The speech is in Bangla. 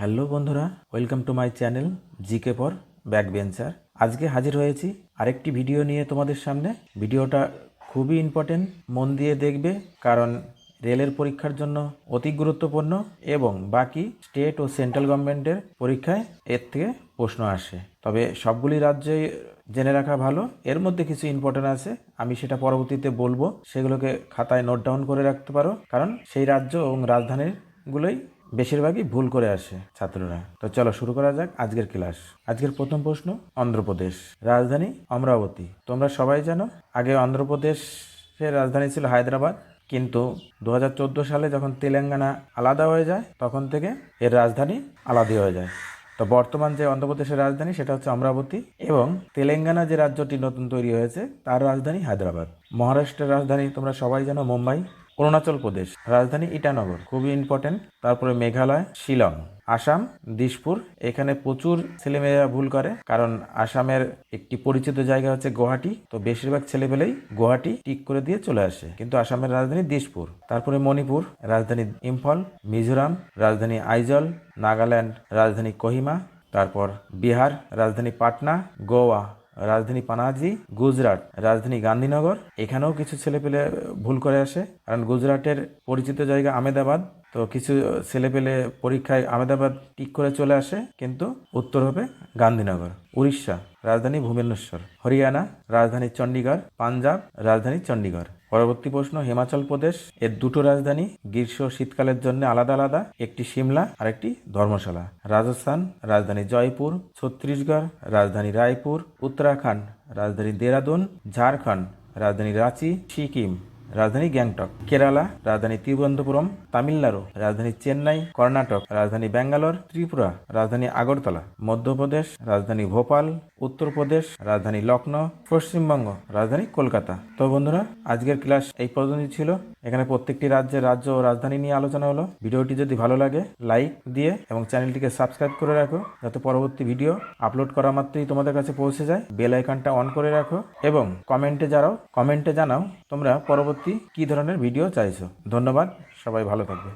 হ্যালো বন্ধুরা, welcome to my channel GK পর ব্যাক বেঞ্চার আজকে হাজির হয়েছি আরেকটি ভিডিও নিয়ে তোমাদের সামনে। ভিডিওটা খুবই ইম্পর্টেন্ট মন দিয়ে দেখবে, কারণ রেলের পরীক্ষার জন্য অতি গুরুত্বপূর্ণ এবং বাকি স্টেট ও সেন্ট্রাল গভর্নমেন্টের পরীক্ষায় এর থেকে প্রশ্ন আসে। তবে সবগুলি রাজ্যে জেনে রাখা ভালো। এর মধ্যে কিছু ইম্পর্টেন্ট আছে, আমি সেটা পরবর্তীতে বলব। সেগুলোকে খাতায় নোট ডাউন করে রাখতে পারো, কারণ সেই রাজ্য এবং রাজধানীর গুলোই বেশিরভাগই ভুল করে আসে ছাত্ররা। তো চলো শুরু করা যাক আজকের ক্লাস। আজকের প্রথম প্রশ্ন, অন্ধ্রপ্রদেশ। রাজধানী অমরাবতী। তোমরা সবাই জানো, আগে অন্ধ্রপ্রদেশের রাজধানী ছিল হায়দ্রাবাদ, কিন্তু দু হাজার চোদ্দ সালে যখন তেলেঙ্গানা আলাদা হয়ে যায়, তখন থেকে এর রাজধানী আলাদা হয়ে যায়। তো বর্তমান যে অন্ধ্রপ্রদেশের রাজধানী, সেটা হচ্ছে অমরাবতী এবং তেলেঙ্গানা যে রাজ্যটি নতুন তৈরি হয়েছে, তার রাজধানী হায়দ্রাবাদ। মহারাষ্ট্রের রাজধানী তোমরা সবাই জানো, মুম্বাই। অরুণাচল প্রদেশ, রাজধানী ইটানগর, খুবই ইম্পর্টেন্ট তারপরে মেঘালয়, শিলং, আসাম দিশপুর এখানে প্রচুর ছেলেমেয়েরা ভুল করে, কারণ আসামের একটি পরিচিত জায়গা হচ্ছে গুয়াহাটি, তো বেশিরভাগ ছেলেপেলেই গুয়াহাটি টিক করে দিয়ে চলে আসে, কিন্তু আসামের রাজধানী দিশপুর তারপরে মণিপুর, রাজধানী ইম্ফল, মিজোরাম, রাজধানী আইজল, নাগাল্যান্ড, রাজধানী কোহিমা, তারপর বিহার, রাজধানী পাটনা, গোয়া রাজধানী পানাজি, গুজরাট। রাজধানী গান্ধীনগর, এখানেও কিছু ছেলেপেলে ভুল করে আসে। কারণ গুজরাটের পরিচিত জায়গা আমেদাবাদ, তো কিছু ছেলেপেলে পরীক্ষায় আমেদাবাদ টিক করে চলে আসে, কিন্তু উত্তর হবে গান্ধীনগর। উড়িষ্যা, রাজধানী ভুবনেশ্বর। হরিয়ানা, রাজধানী চণ্ডীগড় পাঞ্জাব, রাজধানী চণ্ডীগড় পরবর্তী প্রশ্ন, হিমাচল প্রদেশ এর দুটো রাজধানী, গ্রীষ্ম শীতকালের জন্য আলাদা আলাদা, একটি সিমলা আর একটি ধর্মশালা। রাজস্থান, রাজধানী জয়পুর, ছত্তিশগড়, রাজধানী রায়পুর, উত্তরাখণ্ড, রাজধানী দেরাদুন, ঝাড়খণ্ড, রাজধানী রাঁচি, সিকিম। রাজধানী গ্যাংটক, কেরালা, রাজধানী তিরুবনন্তপুরম, তামিলনাড়ু, রাজধানী চেন্নাই, কর্ণাটক, রাজধানী ব্যাঙ্গালোর, ত্রিপুরা, রাজধানী আগরতলা, মধ্যপ্রদেশ, রাজধানী ভোপাল, উত্তরপ্রদেশ, রাজধানী লখনৌ পশ্চিমবঙ্গ, রাজধানী কলকাতা। তো বন্ধুরা, আজকের ক্লাস এই পর্যন্ত ছিল। এখানে প্রত্যেকটি রাজ্যের রাজ্য ও রাজধানী নিয়ে আলোচনা হলো। ভিডিওটি যদি ভালো লাগে, লাইক দিয়ে এবং চ্যানেলটিকে সাবস্ক্রাইব করে রাখো, যাতে পরবর্তী ভিডিও আপলোড করা মাত্রই তোমাদের কাছে পৌঁছে যায়। বেল আইকনটা অন করে রাখো এবং কমেন্টে যারাও কমেন্টে জানাও তোমরা পরবর্তী কি ধরনের ভিডিও চাইছো? ধন্যবাদ সবাই ভালো থাকবে।